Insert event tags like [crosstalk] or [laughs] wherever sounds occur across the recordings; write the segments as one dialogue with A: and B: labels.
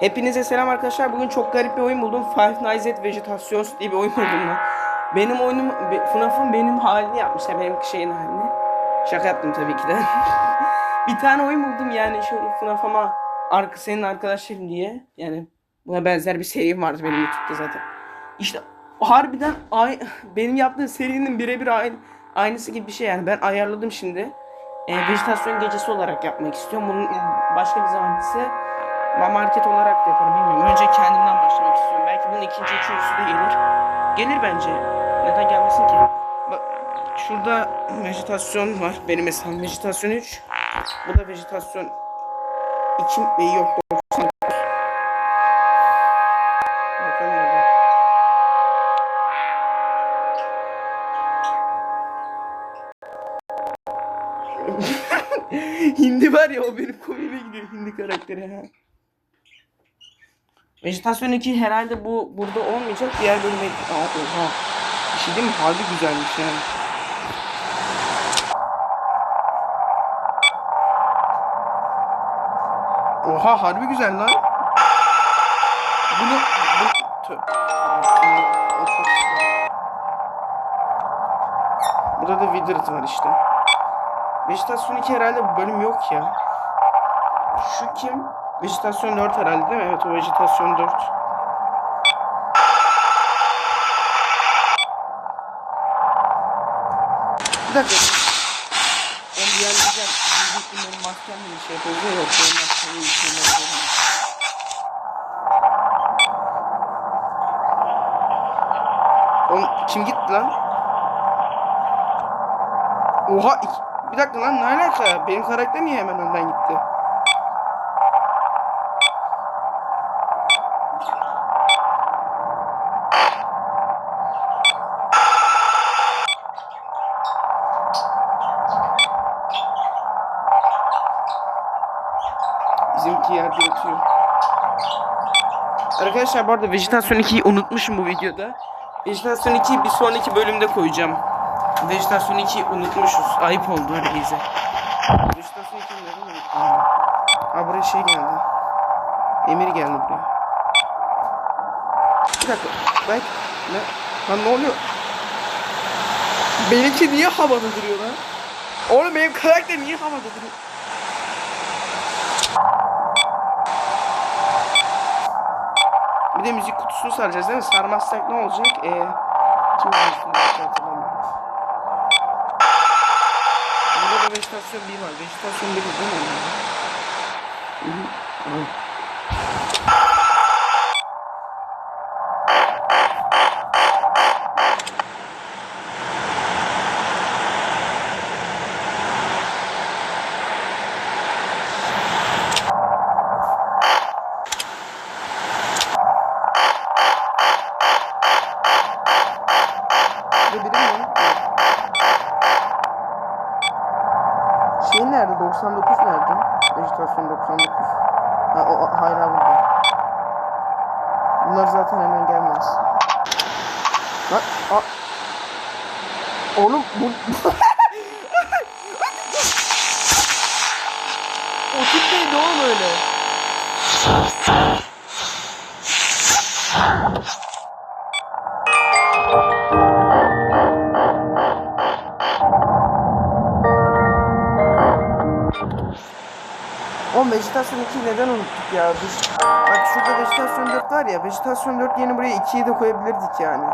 A: Hepinize selam arkadaşlar. Bugün çok garip bir oyun buldum. Five Nights at Vegetations diye bir oyun buldum ben. Benim oyunum, be- FNAF'ın benim halini yapmışlar. Benim şeyin halini. Şaka yaptım tabii ki de. [laughs] bir tane oyun buldum yani şöyle FNAF ama arka, senin arkadaşların diye. Yani buna benzer bir serim vardı benim YouTube'da zaten. İşte harbiden ay, [laughs] benim yaptığım serinin birebir aynı, aynısı gibi bir şey yani. Ben ayarladım şimdi. E, vejetasyon gecesi olarak yapmak istiyorum. Bunun başka bir zaman ise ben market olarak da yaparım bilmiyorum. Önce kendimden başlamak istiyorum. Belki bunun ikinci, üçüncüsü de gelir. Gelir bence. Neden gelmesin ki? Bak şurada vejetasyon var. Benim hesabım vejetasyon 3. Bu da vejetasyon 2 e, yok 99. Bakalım orada. [laughs] Hindi var ya o benim komiğime gidiyor hindi karakteri ha. Vejetasyon 2 herhalde bu burada olmayacak. Diğer bölüme... Aa, oha. Bir şey değil mi? Harbi güzelmiş yani. Oha harbi güzel lan. Bunu... Bu... Burada da Wizard var işte. Vejetasyon 2 herhalde bu bölüm yok ya. Şu kim? Vejetasyon 4 herhalde değil mi? Evet o vejetasyon 4. Bir dakika. Onu bir yerleyeceğim. Diyecektim benim maskemle bir şey yapıyordu ya. Yok benim maskemle bir şey yapıyordu. Oğlum kim gitti lan? Oha bir dakika lan ne alaka? Benim karakter niye hemen önden gitti? Bizimki yerde yatıyor. Arkadaşlar bu arada Vejetasyon 2'yi unutmuşum bu videoda. Vejetasyon 2'yi bir sonraki bölümde koyacağım. Vejetasyon 2'yi unutmuşuz. Ayıp oldu herkese. Vejetasyon 2'yi neden unuttum? Aa buraya şey geldi. Emir geldi buraya. Bir dakika. Belki... Ne? Lan ne oluyor? Benimki niye havada duruyor lan? Oğlum benim karakter niye havada duruyor? Bir de müzik kutusunu saracağız değil mi? Sarmazsak ne olacak? Ee, kim? Hatırlamıyorum. Burada da vejetasyon 1 var. Vejetasyon 1 değil mi? Hı hı. Hı. Burada biri mi? var? Şey nerede? 99 nerede? Vejetasyon 99. Ha, o, o hala burada. Bunlar zaten hemen gelmez. Lan, a... Oğlum bu... [laughs] o tip neydi oğlum öyle? O vejetasyon 2'yi neden unuttuk ya biz? Bak şurada vejetasyon 4 var ya. Vejetasyon 4 yeni buraya 2'yi de koyabilirdik yani.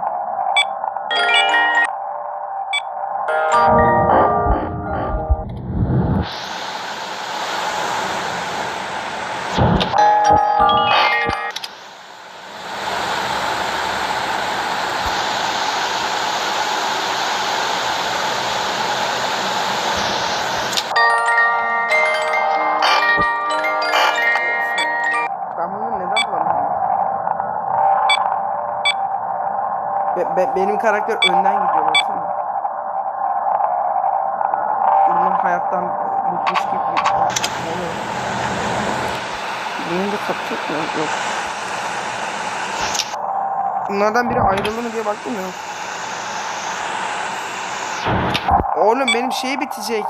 A: Be- be- benim karakter önden gidiyor baksana. Bunun hayattan bıkmış gibi oluyor. Bunun da kapatacak mı? Yok. Bunlardan biri ayrıldı mı diye baktım ya. Oğlum benim şey bitecek.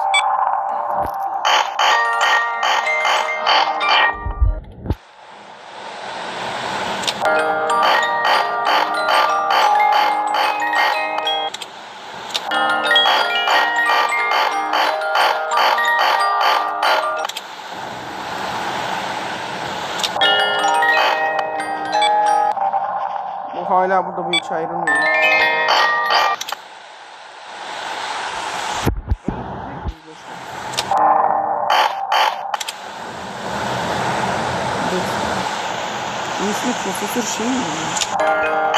A: Hala burada bu hiç ayrılmıyor. Üstünde prosesör şey mi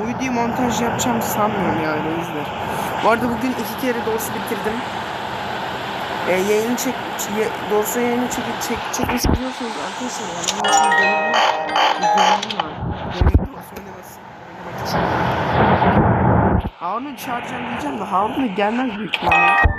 A: Bu videoyu montaj yapacağım sanmıyorum yani izler. Bu arada bugün iki kere dorsu bitirdim. E, yayını çek, dorsu yayını çek, çek, çekmiş biliyorsunuz arkadaşlar. Yani benim için bir gönüllüm var. Harun'u çağıracağım diyeceğim de Harun da gelmez büyük ihtimalle.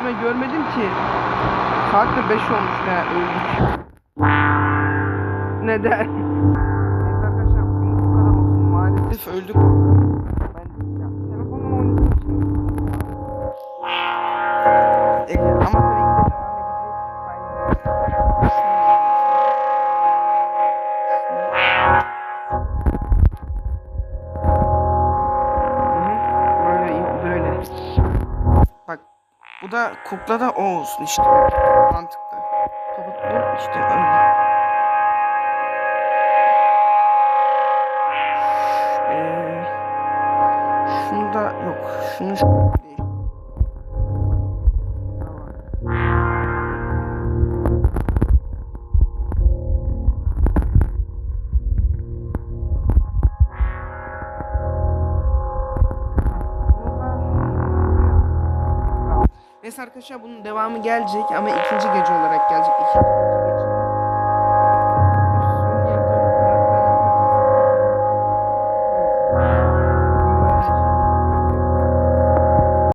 A: Üstüme görmedim ki. Saat de 5 olmuş ne öldük. Neden? Neyse arkadaşlar bugün bu kadar olsun. Maalesef öldük. Ben ya bu da kukla da o olsun işte. Mantıklı. Tabut bu işte öyle. Ee, şunu da yok. Şunu şu Neyse arkadaşlar bunun devamı gelecek ama ikinci gece olarak gelecek. İkinci gece.